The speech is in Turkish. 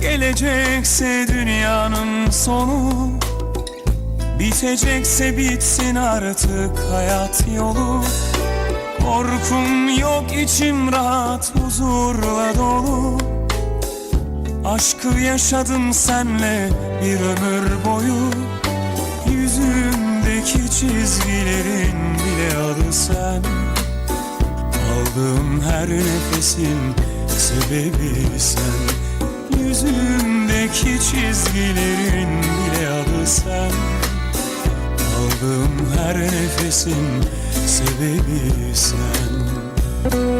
Gelecekse dünyanın sonu. Bitecekse bitsin artık hayat yolu. Korkum yok içim rahat huzurla dolu. Aşkı yaşadım senle bir ömür boyu. Yüzümdeki çizgilerin bile adı sen Aldığım her nefesin sebebi sen. Yüzümdeki çizgilerin bile adı sen. Aldığım her nefesin sebebi sen